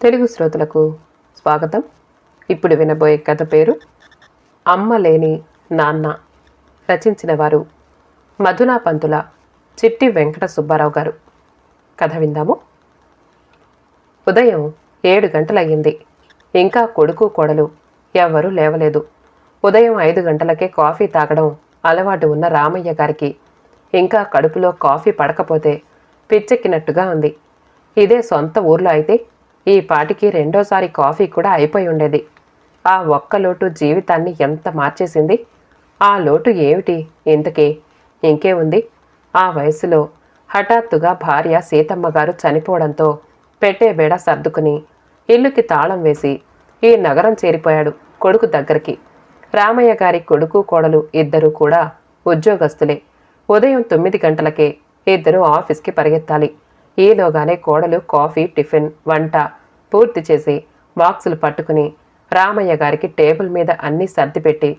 తెలుగు శ్రోతలకు స్వాగతం. ఇప్పుడు వినబోయే కథ పేరు అమ్మ లేని నాన్న రచించిన వారు మధునా పంతుల చిట్టి వెంకట సుబ్బారావు గారు. కథ విందాము. ఉదయం ఏడు గంటలయ్యింది. ఇంకా కొడుకు కోడలు ఎవ్వరూ లేవలేదు. ఉదయం ఐదు గంటలకే కాఫీ తాగడం అలవాటు ఉన్న రామయ్య గారికి ఇంకా కడుపులో కాఫీ పడకపోతే పిచ్చెక్కినట్టుగా ఉంది. ఇదే సొంత ఊర్లో అయితే ఈ పాటికి రెండోసారి కాఫీ కూడా అయిపోయి ఉండేది. ఆ ఒక్క లోటు జీవితాన్ని ఎంత మార్చేసింది? ఆ లోటు ఏమిటి? ఇంతకీ ఇంకే ఉంది. ఆ వయసులో హఠాత్తుగా భార్య సీతమ్మ గారు చనిపోవడంతో పెట్టే బేడ సర్దుకుని ఇల్లుకి తాళం వేసి ఈ నగరం చేరిపోయాడు కొడుకు దగ్గరికి. రామయ్య గారి కొడుకు కోడలు ఇద్దరూ కూడా ఉద్యోగస్తులే. ఉదయం తొమ్మిది గంటలకే ఇద్దరు ఆఫీస్కి పరిగెత్తాలి. ఈలోగానే కోడలు కాఫీ టిఫిన్ వంట పూర్తి చేసి బాక్సులు పట్టుకుని రామయ్య గారికి టేబుల్ మీద అన్నీ సర్దిపెట్టి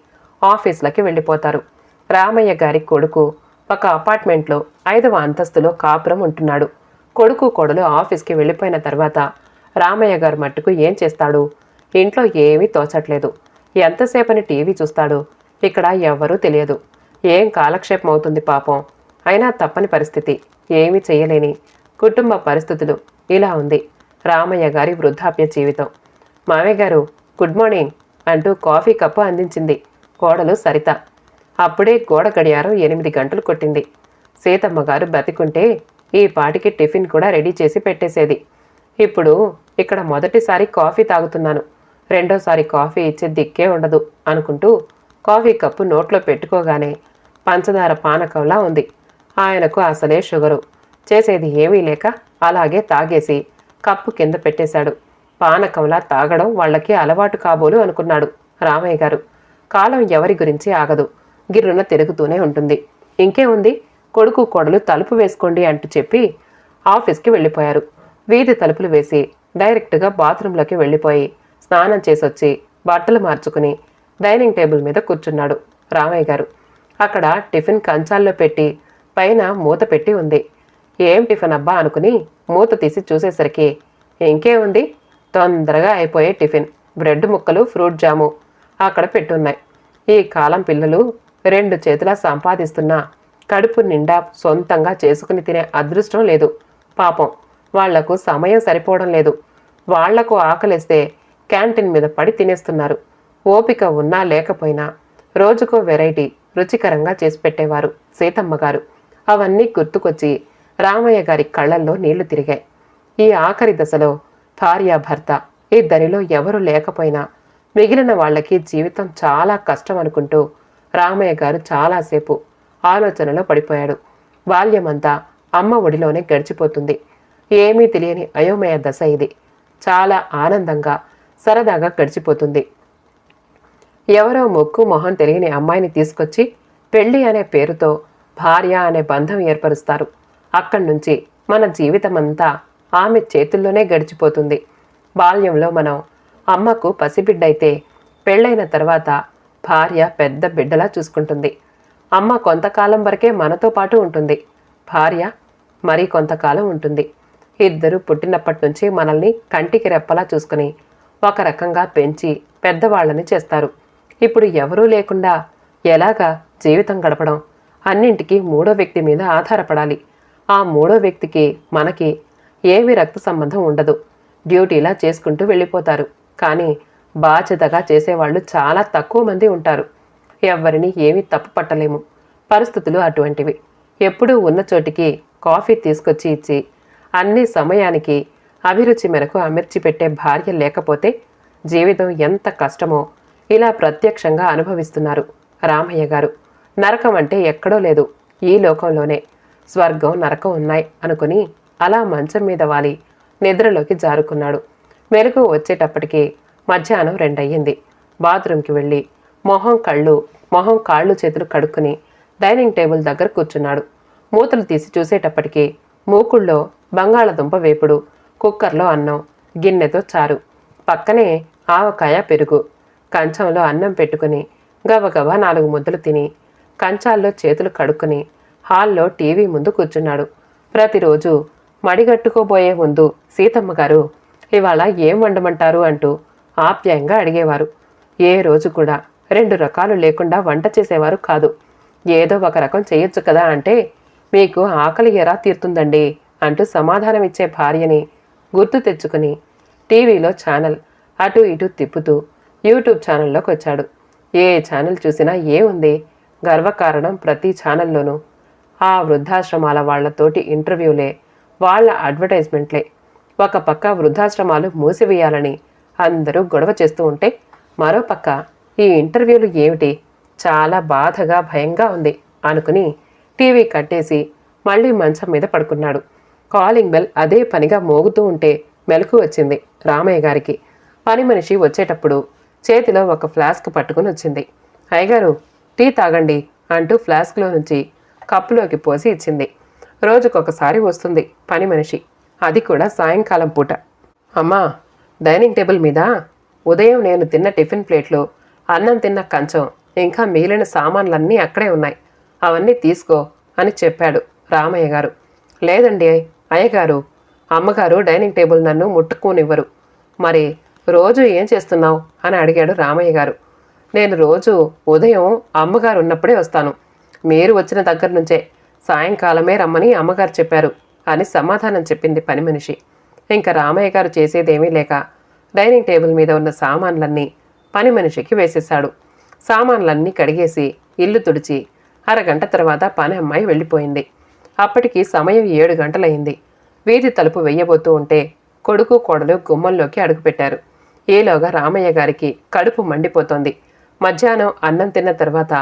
ఆఫీసులకి వెళ్ళిపోతారు. రామయ్య గారి కొడుకు ఒక అపార్ట్మెంట్లో ఐదవ అంతస్తులో కాపురం ఉంటున్నాడు. కొడుకు కోడలు ఆఫీస్కి వెళ్ళిపోయిన తర్వాత రామయ్య గారు మట్టుకు ఏం చేస్తాడు? ఇంట్లో ఏమీ తోచట్లేదు. ఎంతసేపని టీవీ చూస్తాడు? ఇక్కడ ఎవ్వరూ తెలియదు. ఏం కాలక్షేపం అవుతుంది పాపం? అయినా తప్పని పరిస్థితి. ఏమీ చేయలేని కుటుంబ పరిస్థితులు ఇలా ఉంది. రామయ్య గారి వృద్ధాప్య జీవితం. మామయ్య గారు గుడ్ మార్నింగ్ అంటూ కాఫీ కప్పు అందించింది. కోడలు సరిత. అప్పుడే గోడ గడియారం ఎనిమిది గంటలు కొట్టింది. సీతమ్మ గారు బతికుంటే ఈ పాటికి టిఫిన్ కూడా రెడీ చేసి పెట్టేసేది. ఇప్పుడు ఇక్కడ మొదటిసారి కాఫీ తాగుతున్నాను. రెండోసారి కాఫీ ఇచ్చే దిక్కే ఉండదు అనుకుంటూ కాఫీ కప్పు నోట్లో పెట్టుకోగానే పంచదార పానకంలా ఉంది. ఆయనకు అసలే షుగరు. చేసేది ఏమీ లేక అలాగే తాగేసి కప్పు కింద పెట్టేశాడు. పానకంలా తాగడం వాళ్ళకి అలవాటు కాబోలు అనుకున్నాడు రామయ్య గారు. కాలం ఎవరి గురించి ఆగదు. గిర్రున తిరుగుతూనే ఉంటుంది. ఇంకేముంది కొడుకు కొడలు తలుపు వేసుకోండి అంటూ చెప్పి ఆఫీస్కి వెళ్ళిపోయారు. వీధి తలుపులు వేసి డైరెక్ట్గా బాత్రూంలోకి వెళ్ళిపోయి స్నానం చేసొచ్చి బట్టలు మార్చుకుని డైనింగ్ టేబుల్ మీద కూర్చున్నాడు రామయ్య గారు. అక్కడ టిఫిన్ కంచాల్లో పెట్టి పైన మూత పెట్టి ఉంది. ఏం టిఫిన్ అబ్బా అనుకుని మూత తీసి చూసేసరికి ఇంకే ఉంది. తొందరగా అయిపోయే టిఫిన్. బ్రెడ్ ముక్కలు ఫ్రూట్ జాము అక్కడ పెట్టున్నాయి. ఈ కాలం పిల్లలు రెండు చేతుల సంపాదిస్తున్నా కడుపు నిండా సొంతంగా చేసుకుని తినే అదృష్టం లేదు. పాపం. వాళ్ళకు సమయం సరిపోవడం లేదు. వాళ్ళకు ఆకలిస్తే క్యాంటీన్ మీద పడి తినేస్తున్నారు. ఓపిక ఉన్నా లేకపోయినా రోజుకో వెరైటీ రుచికరంగా చేసి పెట్టేవారు సీతమ్మ గారు. అవన్నీ గుర్తుకొచ్చి రామయ్య గారి కళ్ళల్లో నీళ్ళు తిరిగాయి. ఈ ఆఖరి దశలో భార్య భర్త ఇద్దరిలో ఎవరు లేకపోయినా మిగిలిన వాళ్ళకి జీవితం చాలా కష్టం అనుకుంటూ రామయ్య గారు చాలాసేపు ఆలోచనలో పడిపోయాడు. బాల్యమంతా అమ్మ ఒడిలోనే గడిచిపోతుంది. ఏమీ తెలియని అయోమయ దశ ఇది. చాలా ఆనందంగా సరదాగా గడిచిపోతుంది. ఎవరో మొక్కు మొహం తెలియని అమ్మాయిని తీసుకొచ్చి పెళ్ళి అనే పేరుతో భార్య అనే బంధం ఏర్పరుస్తారు. అక్కడి నుంచి మన జీవితమంతా ఆమె చేతుల్లోనే గడిచిపోతుంది. బాల్యంలో మనం అమ్మకు పసిబిడ్డైతే పెళ్ళైన తర్వాత భార్య పెద్ద బిడ్డలా చూసుకుంటుంది. అమ్మ కొంతకాలం వరకే మనతో పాటు ఉంటుంది. భార్య మరి కొంతకాలం ఉంటుంది. ఇద్దరు పుట్టినప్పటి నుంచి మనల్ని కంటికి రెప్పలా చూసుకుని ఒక రకంగా పెంచి పెద్దవాళ్ళని చేస్తారు. ఇప్పుడు ఎవరూ లేకుండా ఎలాగా జీవితం గడపడం? అన్నింటికీ మూడో వ్యక్తి మీద ఆధారపడాలి. ఆ మూడో వ్యక్తికి మనకి ఏమి రక్త సంబంధం ఉండదు. డ్యూటీలా చేసుకుంటూ వెళ్ళిపోతారు. కానీ బాధ్యతగా చేసేవాళ్ళు చాలా తక్కువ మంది ఉంటారు. ఎవ్వరిని ఏమీ తప్పు పట్టలేము. పరిస్థితులు అటువంటివి. ఎప్పుడూ ఉన్న చోటికి కాఫీ తీసుకొచ్చి ఇచ్చి అన్ని సమయానికి అభిరుచి మేరకు అమర్చి పెట్టే భార్య లేకపోతే జీవితం ఎంత కష్టమో ఇలా ప్రత్యక్షంగా అనుభవిస్తున్నారు రామయ్య గారు. నరకం అంటే ఎక్కడో లేదు. ఈ లోకంలోనే. స్వర్గం నరకం ఉన్నాయి అనుకుని అలా మంచం మీద వాలి నిద్రలోకి జారుకున్నాడు. మెలకు వచ్చేటప్పటికి మధ్యాహ్నం రెండయ్యింది. బాత్రూంకి వెళ్ళి మొహం కళ్ళు మొహం కాళ్ళు చేతులు కడుక్కుని డైనింగ్ టేబుల్ దగ్గర కూర్చున్నాడు. మూతలు తీసి చూసేటప్పటికి మూకుళ్ళో బంగాళదుంప వేపుడు కుక్కర్లో అన్నం గిన్నెతో చారు. పక్కనే ఆవకాయ పెరుగు. కంచంలో అన్నం పెట్టుకుని గబగబా నాలుగు ముద్దలు తిని కంచాల్లో చేతులు కడుక్కుని హాల్లో టీవీ ముందు కూర్చున్నాడు. ప్రతిరోజు మడిగట్టుకోబోయే ముందు సీతమ్మ గారు ఇవాళ ఏం వండమంటారు? అంటూ ఆప్యాయంగా అడిగేవారు. ఏ రోజు కూడా రెండు రకాలు లేకుండా వంట చేసేవారు కాదు. ఏదో ఒక రకం చేయొచ్చు కదా అంటే మీకు ఆకలి ఎలా తీరుతుందండి? అంటూ సమాధానం ఇచ్చే భార్యని గుర్తు తెచ్చుకుని టీవీలో ఛానల్ అటు ఇటు తిప్పుతూ యూట్యూబ్ ఛానల్లోకి వచ్చాడు ఏ ఛానల్ చూసినా ఏముంది గర్వకారణం ప్రతి ఛానల్లోనూ ఆ వృద్ధాశ్రమాల వాళ్ళతోటి ఇంటర్వ్యూలే వాళ్ళ అడ్వర్టైజ్మెంట్లే. ఒక పక్క వృద్ధాశ్రమాలు మూసివేయాలని అందరూ గొడవ చేస్తూ ఉంటే మరోపక్క ఈ ఇంటర్వ్యూలు ఏమిటి? చాలా బాధగా భయంగా ఉంది అనుకుని టీవీ కట్టేసి మళ్ళీ మంచం మీద పడుకున్నాడు. కాలింగ్ బెల్ అదే పనిగా మోగుతూ ఉంటే మెలకు వచ్చింది రామయ్య గారికి. పని మనిషి వచ్చేటప్పుడు చేతిలో ఒక ఫ్లాస్క్ పట్టుకుని వచ్చింది. అయ్యగారు టీ తాగండి అంటూ ఫ్లాస్క్లో నుంచి కప్పులోకి పోసి ఇచ్చింది. రోజుకొకసారి వస్తుంది పని మనిషి. అది కూడా సాయంకాలం పూట. అమ్మా డైనింగ్ టేబుల్ మీద ఉదయం నేను తిన్న టిఫిన్ ప్లేట్లో అన్నం తిన్న కంచం ఇంకా మిగిలిన సామాన్లన్నీ అక్కడే ఉన్నాయి. అవన్నీ తీసుకో అని చెప్పాడు రామయ్య గారు. లేదండి అయ్యగారు అమ్మగారు డైనింగ్ టేబుల్ నన్ను ముట్టుకోనివ్వరు. మరి రోజు ఏం చేస్తున్నావు? అని అడిగాడు రామయ్య గారు. నేను రోజు ఉదయం అమ్మగారు ఉన్నప్పుడే వస్తాను. మీరు వచ్చిన దగ్గర నుంచే సాయంకాలమే రమ్మని అమ్మగారు చెప్పారు అని సమాధానం చెప్పింది పని మనిషి. ఇంకా రామయ్య గారు చేసేదేమీ లేక డైనింగ్ టేబుల్ మీద ఉన్న సామాన్లన్నీ పని మనిషికి వేసేశాడు. సామాన్లన్నీ కడిగేసి ఇల్లు తుడిచి అరగంట తర్వాత పని అమ్మాయి వెళ్ళిపోయింది. అప్పటికి సమయం ఏడు గంటలైంది వీధి తలుపు వెయ్యబోతూ ఉంటే కొడుకు కోడలు గుమ్మంలోకి అడుగుపెట్టారు ఈలోగా రామయ్య గారికి కడుపు మండిపోతోంది. మధ్యాహ్నం అన్నం తిన్న తర్వాత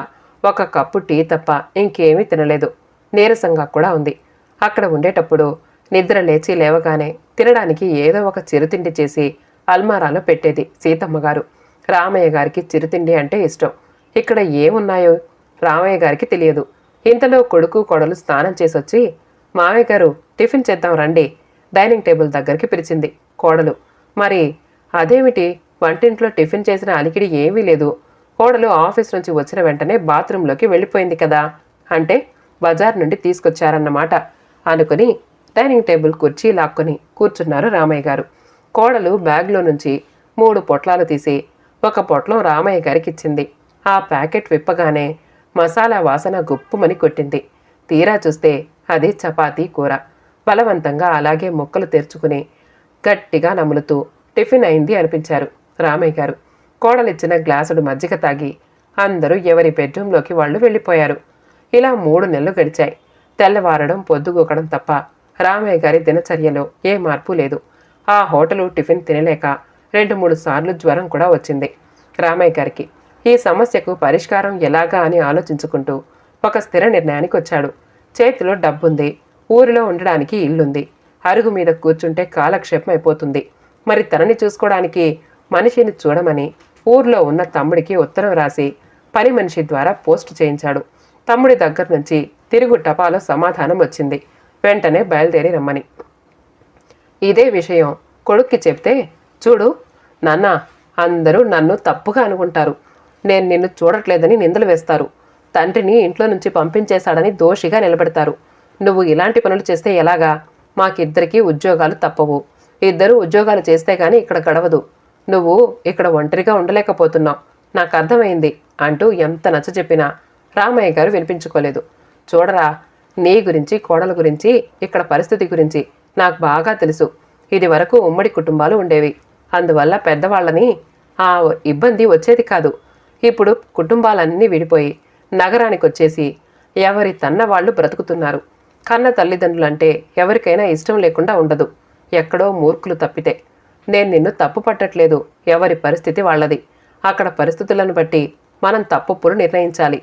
ఒక కప్పు టీ తప్ప ఇంకేమీ తినలేదు. నీరసంగా కూడా ఉంది. అక్కడ ఉండేటప్పుడు నిద్ర లేచి లేవగానే తినడానికి ఏదో ఒక చిరుతిండి చేసి అల్మారాలో పెట్టేది సీతమ్మ గారు. రామయ్య గారికి చిరుతిండి అంటే ఇష్టం. ఇక్కడ ఏమున్నాయో రామయ్య గారికి తెలియదు. ఇంతలో కొడుకు కొడలు స్నానం చేసొచ్చి మామయ్య గారు టిఫిన్ చేద్దాం రండి. డైనింగ్ టేబుల్ దగ్గరికి పిలిచింది కోడలు. మరి అదేమిటి? వంటింట్లో టిఫిన్ చేసిన అలికిడి ఏమీ లేదు. కోడలు ఆఫీస్ నుంచి వచ్చిన వెంటనే బాత్రూంలోకి వెళ్ళిపోయింది కదా. అంటే బజార్ నుండి తీసుకొచ్చారన్నమాట. అనుకుని డైనింగ్ టేబుల్ కుర్చీ లాక్కొని కూర్చున్నారు రామయ్య గారు. కోడలు బ్యాగ్లో నుంచి మూడు పొట్లాలు తీసి ఒక పొట్లం రామయ్య గారికి ఇచ్చింది. ఆ ప్యాకెట్ విప్పగానే మసాలా వాసన గుప్పుమని కొట్టింది. తీరా చూస్తే అది చపాతీ కూర. బలవంతంగా అలాగే ముక్కలు తెరుచుకుని గట్టిగా నములుతూ టిఫిన్ అయింది అనిపించారు రామయ్య గారు. కోడలిచ్చిన గ్లాసుడు మజ్జిగ తాగి అందరూ ఎవరి బెడ్రూంలోకి వాళ్ళు వెళ్ళిపోయారు. ఇలా మూడు నెలలు గడిచాయి. తెల్లవారడం పొద్దుగూకడం తప్ప రామయ్య గారి దినచర్యలో ఏ మార్పు లేదు. ఆ హోటలు టిఫిన్ తినలేక రెండు మూడు సార్లు జ్వరం కూడా వచ్చింది రామయ్య గారికి. ఈ సమస్యకు పరిష్కారం ఎలాగా అని ఆలోచించుకుంటూ ఒక స్థిర నిర్ణయానికి వచ్చాడు. చేతిలో డబ్బుంది ఊరిలో ఉండడానికి ఇల్లుంది. అరుగు మీద కూర్చుంటే కాలక్షేపం అయిపోతుంది. మరి తనని చూసుకోవడానికి మనిషిని చూడమని ఊర్లో ఉన్న తమ్ముడికి ఉత్తరం రాసి పని మనిషి ద్వారా పోస్ట్ చేయించాడు. తమ్ముడి దగ్గర నుంచి తిరుగు టపాలో సమాధానం వచ్చింది. వెంటనే బయలుదేరి రమ్మని. ఇదే విషయం కొడుక్కి చెప్తే చూడు నాన్న అందరూ నన్ను తప్పుగా అనుకుంటారు. నేను నిన్ను చూడట్లేదని నిందలు వేస్తారు. తండ్రిని ఇంట్లో నుంచి పంపించేశాడని దోషిగా నిలబెడతారు. నువ్వు ఇలాంటి పనులు చేస్తే ఎలాగా? మాకిద్దరికీ ఉద్యోగాలు తప్పవు. ఇద్దరు ఉద్యోగాలు చేస్తే కానీ ఇక్కడ గడవదు. నువ్వు ఇక్కడ ఒంటరిగా ఉండలేకపోతున్నావు. నాకు అర్థమైంది అంటూ ఎంత నచ్చ చెప్పినా రామయ్య గారు వినిపించుకోలేదు. చూడరా నీ గురించి కోడల గురించి ఇక్కడ పరిస్థితి గురించి నాకు బాగా తెలుసు. ఇది వరకు ఉమ్మడి కుటుంబాలు ఉండేవి. అందువల్ల పెద్దవాళ్ళని ఆ ఇబ్బంది వచ్చేది కాదు. ఇప్పుడు కుటుంబాలన్నీ విడిపోయి నగరానికి వచ్చేసి ఎవరి తన్న వాళ్ళు బ్రతుకుతున్నారు. కన్న తల్లిదండ్రులంటే ఎవరికైనా ఇష్టం లేకుండా ఉండదు. ఎక్కడో మూర్ఖులు తప్పితే. నేను నిన్ను తప్పు పట్టట్లేదు. ఎవరి పరిస్థితి వాళ్ళది? అక్కడ పరిస్థితులను బట్టి మనం తప్పులు నిర్ణయించాలి.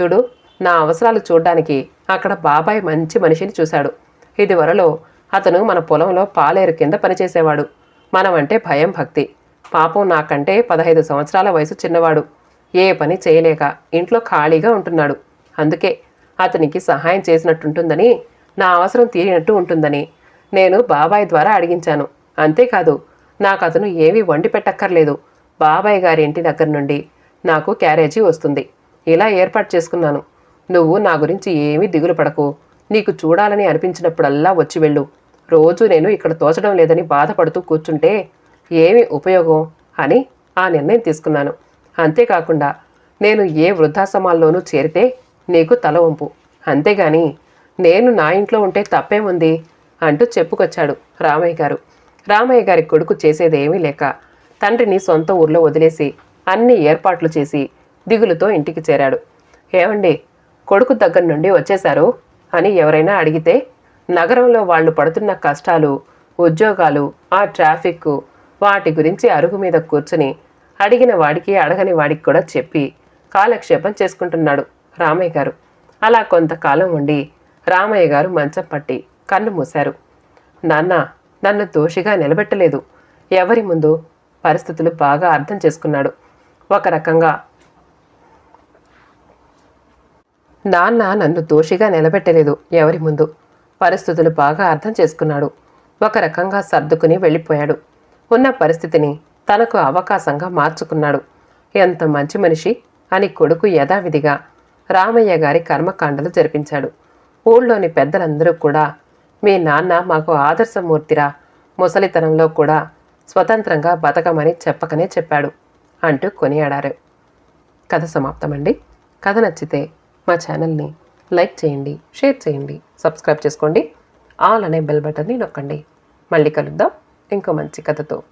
చూడు నా అవసరాలు చూడ్డానికి అక్కడ బాబాయ్ మంచి మనిషిని చూశాడు. ఇదివరలో అతను మన పొలంలో పాలేరు కింద పనిచేసేవాడు. మనమంటే భయం భక్తి. పాపం నాకంటే పదహైదు సంవత్సరాల వయసు చిన్నవాడు. ఏ పని చేయలేక ఇంట్లో ఖాళీగా ఉంటున్నాడు. అందుకే అతనికి సహాయం చేసినట్టుంటుందని నా అవసరం తీరినట్టు ఉంటుందని నేను బాబాయ్ ద్వారా అడిగించాను. అంతేకాదు నాకు అతను ఏమీ వండి పెట్టక్కర్లేదు. బాబాయ్ గారి ఇంటి దగ్గర నుండి నాకు క్యారేజీ వస్తుంది. ఇలా ఏర్పాటు చేసుకున్నాను. నువ్వు నా గురించి ఏమీ దిగులు పడకు. నీకు చూడాలని అనిపించినప్పుడల్లా వచ్చి వెళ్ళు. రోజు నేను ఇక్కడ తోచడం లేదని బాధపడుతూ కూర్చుంటే ఏమి ఉపయోగం అని ఆ నిర్ణయం తీసుకున్నాను. అంతేకాకుండా నేను ఏ వృద్ధాశ్రమాల్లోనూ చేరితే నీకు తల వంపు. అంతేగాని నేను నా ఇంట్లో ఉంటే తప్పేముంది? అంటూ చెప్పుకొచ్చాడు రామయ్య గారు. రామయ్య గారి కొడుకు చేసేదేమీ లేక తండ్రిని సొంత ఊర్లో వదిలేసి అన్ని ఏర్పాట్లు చేసి దిగులుతో ఇంటికి చేరాడు. ఏమండి కొడుకు దగ్గర నుండి వచ్చేశారు? అని ఎవరైనా అడిగితే నగరంలో వాళ్ళు పడుతున్న కష్టాలు ఉద్యోగాలు ఆ ట్రాఫిక్ వాటి గురించి అరుగు మీద కూర్చుని అడిగిన వాడికి అడగని వాడికి కూడా చెప్పి కాలక్షేపం చేసుకుంటున్నాడు రామయ్య గారు. అలా కొంతకాలం ఉండి రామయ్య గారు మంచం పట్టి కన్ను మూశారు. నాన్న నన్ను దోషిగా నిలబెట్టలేదు. ఎవరి ముందు పరిస్థితులు బాగా అర్థం చేసుకున్నాడు. ఒక రకంగా నాన్న నన్ను దోషిగా నిలబెట్టలేదు. ఎవరి ముందు పరిస్థితులు బాగా అర్థం చేసుకున్నాడు. ఒక రకంగా సర్దుకుని వెళ్ళిపోయాడు. ఉన్న పరిస్థితిని తనకు అవకాశంగా మార్చుకున్నాడు. ఎంత మంచి మనిషి అని కొడుకు యథావిధిగా రామయ్య గారి కర్మకాండలు జరిపించాడు. ఊళ్ళోని పెద్దలందరూ కూడా మీ నాన్న మాకు ఆదర్శమూర్తిరా. ముసలితనంలో కూడా స్వతంత్రంగా బతకమని చెప్పకనే చెప్పాడు అంటూ కొనియాడారు. కథ సమాప్తమండి. కథ నచ్చితే మా ఛానల్ని లైక్ చేయండి షేర్ చేయండి సబ్స్క్రైబ్ చేసుకోండి. ఆల్ అనే బెల్ బటన్ని నొక్కండి. మళ్ళీ కలుద్దాం ఇంకో మంచి కథతో.